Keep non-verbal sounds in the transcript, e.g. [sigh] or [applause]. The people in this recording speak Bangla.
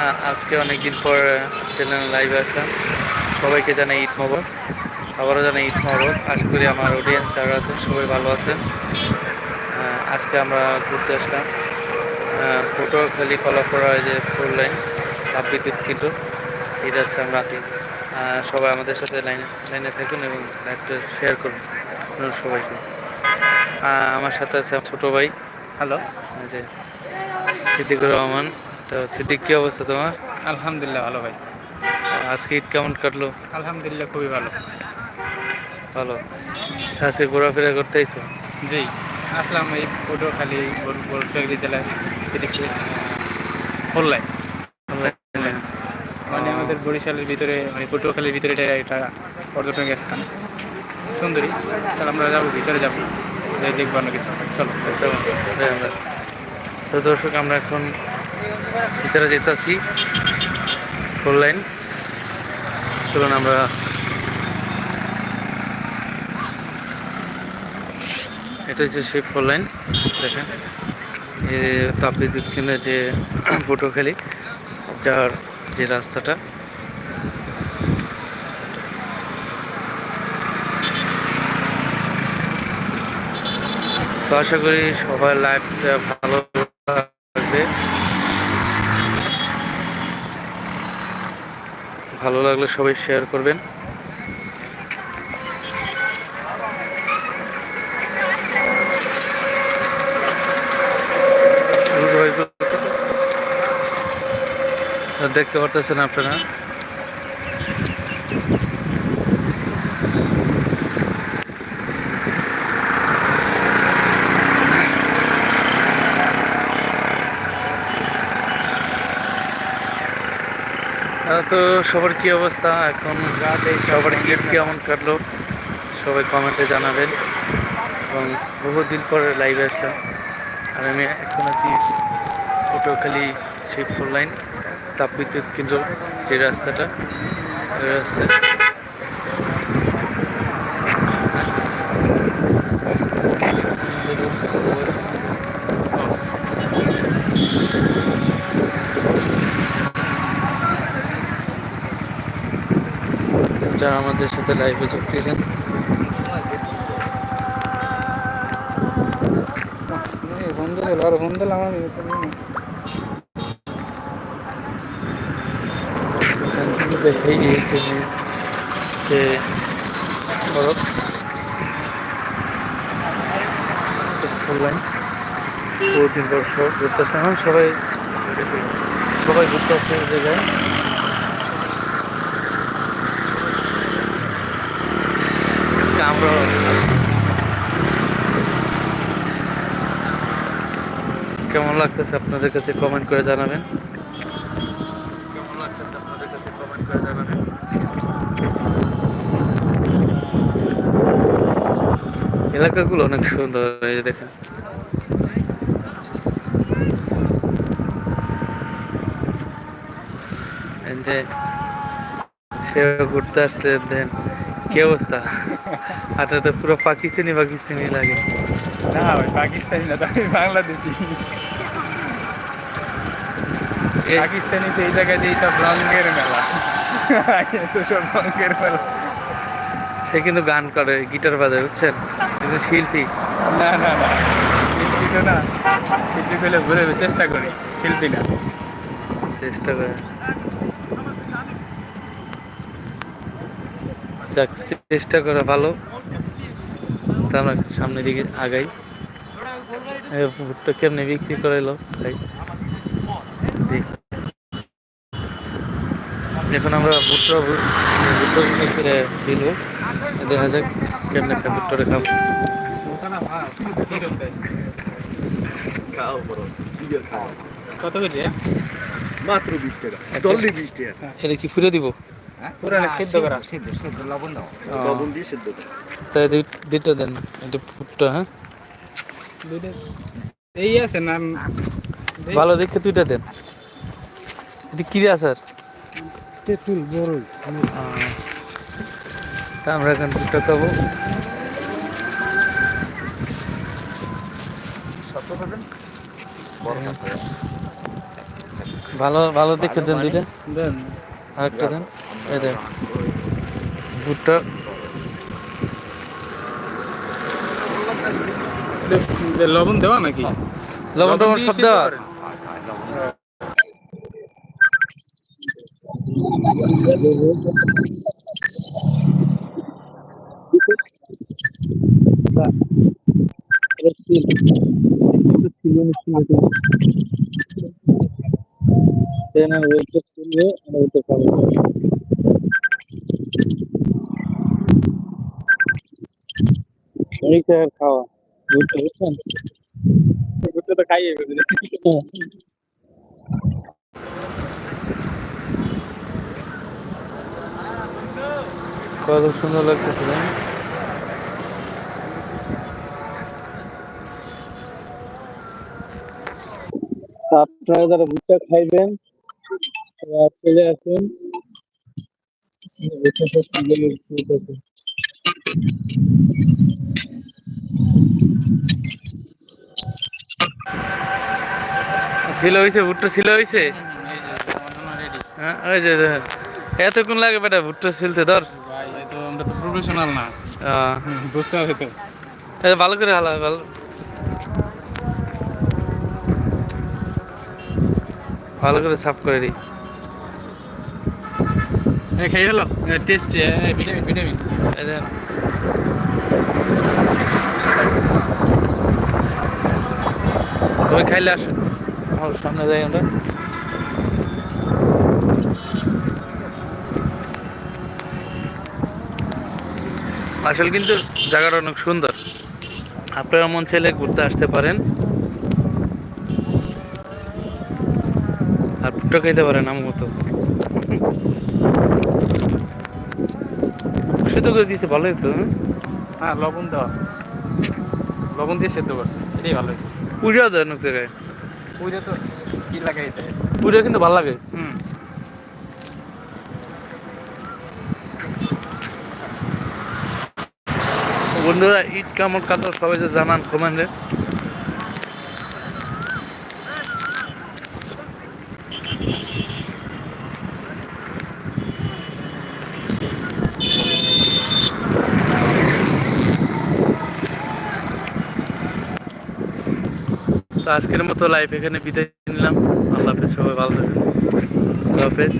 আহ, আজকে অনেকদিন পর চ্যানেল লাইভে আসলাম। সবাইকে জানাই ঈদ মোবারক। আবারও জানাই ঈদ মোবারক। আশা করি আমার অডিয়েন্স যারা আছেন সবাই ভালো আছেন। আজকে আমরা ঘুরতে আসলাম। পটুয়াখালী কলাপড়া যে ফোর লাইন তাপবিদ্যুৎ কিন্তু। এই রাস্তায় আমরা আছি। সবাই আমাদের সাথে লাইনে লাইনে থাকুন এবং লাইভটা শেয়ার করুন। সবাইকে। আমার সাথে আছে ছোটো ভাই। হ্যালো যে সিদ্দিকুর রহমান। তো সিদ্দিক কী অবস্থা তোমার? আলহামদুলিল্লাহ ভালো ভাই। আজকে ঈদ কেমন কাটলো? আলহামদুলিল্লাহ খুবই ভালো। ভালো। আজকে ঘোরাফেরা করতে আইছো? জি আসলাম এই পটুয়াখালী বরুখালী জেলায়। এদিকে হোল্লাই মানে আমাদের বরিশালের ভিতরে মানে পটুয়াখালীর ভিতরে এটা একটা পর্যটন স্থান। সুন্দরী। তাহলে আমরা যাব ভিতরে যাব। দেখব অন্য কিছু। চলো। আচ্ছা, তো দর্শক আমরা এখন ভিতরে যেতেছি ফোর লাইন চলুন আমরা এটা হচ্ছে সেই ফোর লাইন দেখেন। তাপবিদ্যুৎ কেন্দ্রের যে [clears throat] পটুয়াখালী যার যে রাস্তাটা। তো আশা করি সবার লাইফটা ভালো ভালো লাগলে সবাই শেয়ার করবেন। দেখতে পারতেছেন আপনারা। তো সবার কি অবস্থা? এখন সবার ঈদ কেমন কাটলো? সবাই কমেন্টে জানাবেন। এবং বহুদিন পরে লাইভে আসলাম। আর আমি এখন আছি পটুয়াখালী সেই ফোর লাইন তাপবিদ্যুৎ কেন্দ্র, যে রাস্তাটা। ওই রাস্তায়। যারা আমাদের সাথে লাইভে যুক্ত হয়েছেন বন্ধু আর বন্ধু আমার এখান থেকে দেখেই গিয়েছে যে যে সড়ক বহুদিন পর ঘুরতে আসলাম সবাই সবাই ঘুরতে আসছে জায়গায় আজকে আমরা কেমন লাগতেছে আপনাদের কাছে কমেন্ট করে জানাবেন? কেমন লাগতেছে আপনাদের কাছে কমেন্ট করে জানাবেন এলাকাগুলো অনেক সুন্দর দেখেন ঘুরতে আসছে, দেন, কি অবস্থা? হাঁটা তো পুরো পাকিস্তানি পাকিস্তানি লাগে। না পাকিস্তানি না আমি বাংলাদেশি এই জায়গায় এই সব রঙের মেলা তো সব রঙের মেলা সে কিন্তু গান করে গিটার বাজায় বুঝছেন? কিন্তু শিল্পী। না না না। শিল্পী তো না। শিল্পী পেলে ঘুরে চেষ্টা করি শিল্পী না। চেষ্টা করে। যাক চেষ্টা করা ভালো। তা আমরা সামনের দিকে আগাই। ভুট্টা কেমনে বিক্রি করে এলো ভাই? এখন আমরা ভুট্টা ভুট্টা বিক্রি করে ছিল। দেখা যাক কেমনে খাই ভুট্টাটা খাব। কত কেজি মাত্র বিশ টাকা। দল্লি বিশ টাকা। এটা কি ফুটে দিব? পুরো সিদ্ধ করা। সিদ্ধ সিদ্ধ লবণ দাও। লবণ দিয়ে সেদ্ধ করে। তাই দুইটা দেন এটা ভুট্টা হ্যাঁ? দুইটা। এই আছে না? ভালো দেখে দুইটা দেন। এটা কি আসার তেঁতুল বড়ই। তা আমরা এখন ভুট্টা খাব। ভালো ভালো দেখে দেন দুইটা। দেন। আরেকটা দেন। এই দেন। ভুট্টা লবণ দেওয়া নাকি? লবণ টবণ সব দেওয়া খাওয়া। ভুট্টা বুঝছেন ভুট্টা তো খাইয়ে কত সুন্দর লাগতেছে না? আপনারা যারা ভুট্টা খাইবেন চলে আসুন। ভুট্টা সব সুন্দর লাগতেছে। ছিল হয়েছে ভুট্টা ছিল হয়েছে। হ্যাঁ ওই যে এতক্ষণ লাগে বেটা ভুট্টা ছিলতে ধর। আমরা তো প্রফেশনাল না। বুঝতে হবে তো। ভালো করে হালা ভালো। ভালো করে সাফ করে দিই। খাই হলো টেস্ট ভিটামিন ভিটামিন তুমি খাইলে আসুন আমার সামনে যাই আমরা। আসলে কিন্তু জায়গাটা অনেক সুন্দর। আপনারা মন চাইলে ঘুরতে আসতে পারেন। আর ভুট্টা খাইতে পারেন আমার মতো। সেটা করে দিয়েছে ভালো হয়েছে হ্যাঁ? হ্যাঁ লবণ দেওয়া। লবণ দিয়ে সেদ্ধ করছে এটাই ভালো হয়েছে। পূজা দেয় অনেক জায়গায়। তো কি লাগে দেয় কিন্তু ভালো লাগে। হুম। বন্ধুরা ঈদ কেমন কাটো সবাই জানান কমেন্টে তো আজকের মতো লাইফ এখানে বিদায় নিলাম। আল্লাহ হাফেজ সবাই ভালো থাকেন। আল্লাহ হাফেজ।